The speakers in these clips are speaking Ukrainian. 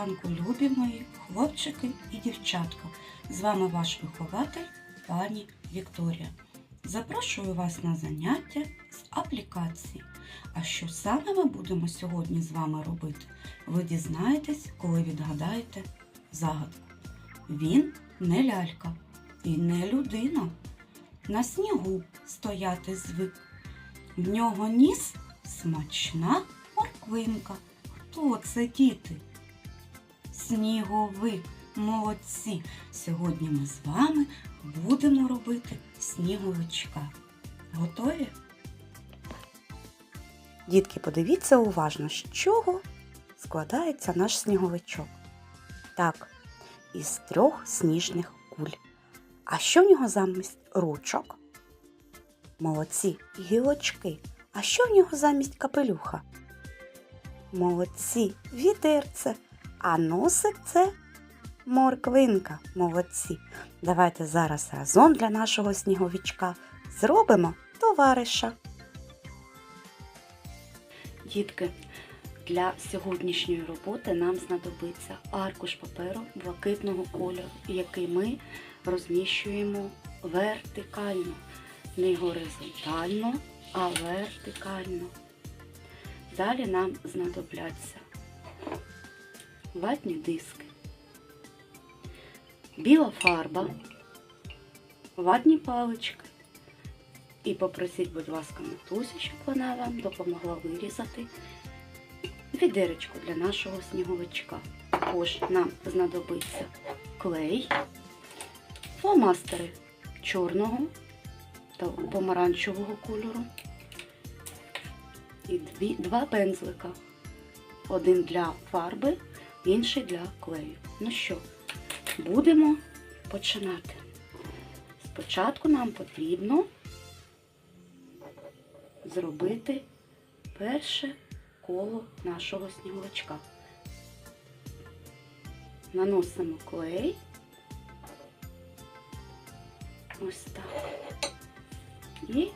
ранку, любі мої хлопчики і дівчатка. З вами ваш вихователь пані Вікторія. Запрошую вас на заняття з аплікації. А що саме ми будемо сьогодні з вами робити? Ви дізнаєтесь, коли відгадаєте загадку. Він не лялька і не людина. На снігу стояти звик. В нього ніс смачна морквинка. Хто це діти? Сніговик, молодці! Сьогодні ми з вами будемо робити сніговичка. Готові? Дітки, подивіться уважно, з чого складається наш сніговичок. Так, із трьох сніжних куль. А що в нього замість ручок? Молодці, гілочки. А що в нього замість капелюха? Молодці, відерце. А носик це морквинка. Молодці. Давайте зараз разом для нашого сніговичка зробимо товариша. Дітки, для сьогоднішньої роботи нам знадобиться аркуш паперу блакитного кольору, який ми розміщуємо вертикально. Не горизонтально, а вертикально. Далі нам знадобляться ватні диски, біла фарба, ватні палички. І попросіть, будь ласка, матусю, щоб вона вам допомогла вирізати відеречко для нашого сніговичка. Також нам знадобиться клей, фломастери чорного та помаранчевого кольору і дві, два пензлика. Один для фарби, інший для клею. Ну що, будемо починати. Спочатку нам потрібно зробити перше коло нашого сніговичка. Наносимо клей. Ось так. І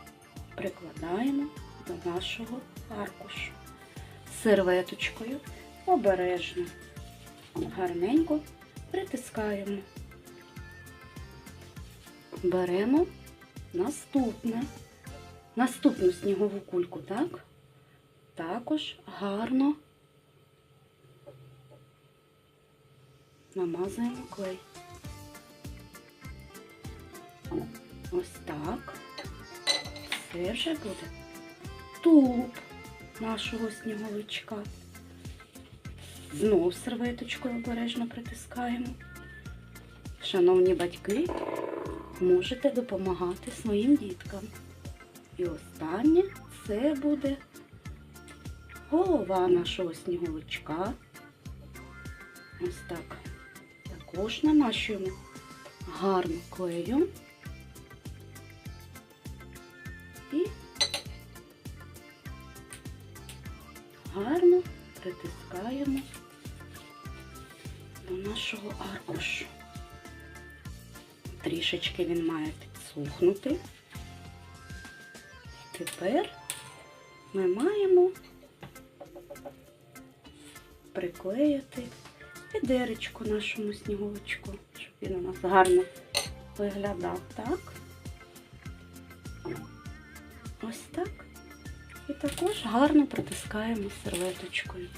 прикладаємо до нашого аркушу. Серветочкою обережно, гарненько притискаємо. Беремо наступне, наступну снігову кульку, так? Також гарно намазуємо клей. Ось так. Це вже буде тулуб нашого сніговичка. Знов серветочкою обережно притискаємо. Шановні батьки, можете допомагати своїм діткам. І останнє це буде голова нашого сніговичка. Ось так. Також намащуємо гарно клеєм. І гарно притискаємо до нашого аркушу. Трішечки він має підсухнути. Тепер ми маємо приклеїти відеречко нашому сніговичку, щоб він у нас гарно виглядав, так? Ось так. І також гарно притискаємо серветочкою.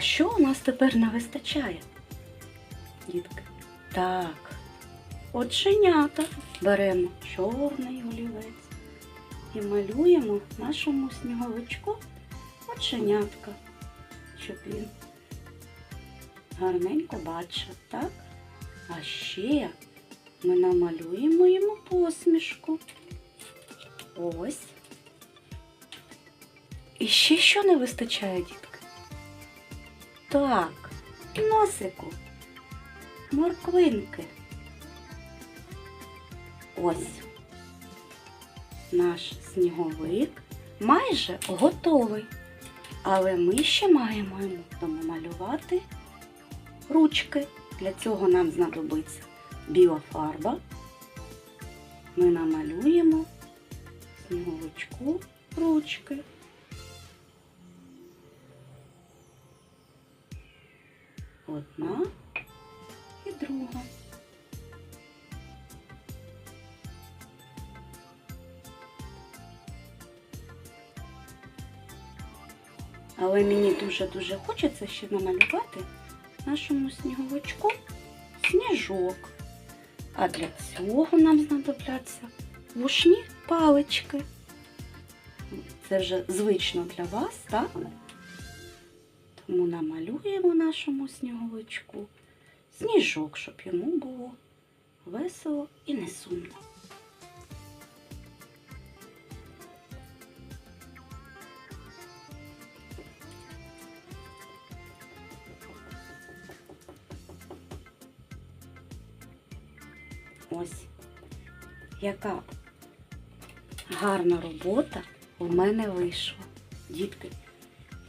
А що у нас тепер не вистачає? Дітки? Так. Оченята беремо чорний олівець і малюємо нашому сніговичку оченятка, щоб він гарненько бачив, так? А ще ми намалюємо йому посмішку. Ось. І ще що не вистачає, дітки? Так, носику, морквинки. Ось наш сніговик майже готовий. Але ми ще маємо йому домалювати ручки. Для цього нам знадобиться біла фарба. Ми намалюємо сніговичку ручки. Одна і друга. Але мені дуже-дуже хочеться ще намалювати нашому сніговичку сніжок. А для цього нам знадобляться вушні палички. Це вже звично для вас, так? Тому намалюємо нашому сніговичку сніжок, щоб йому було весело і не сумно. Ось яка гарна робота у мене вийшла. Дітки,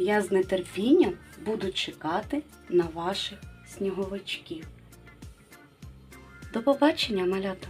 я з нетерпінням буду чекати на ваших сніговичків. До побачення, малята!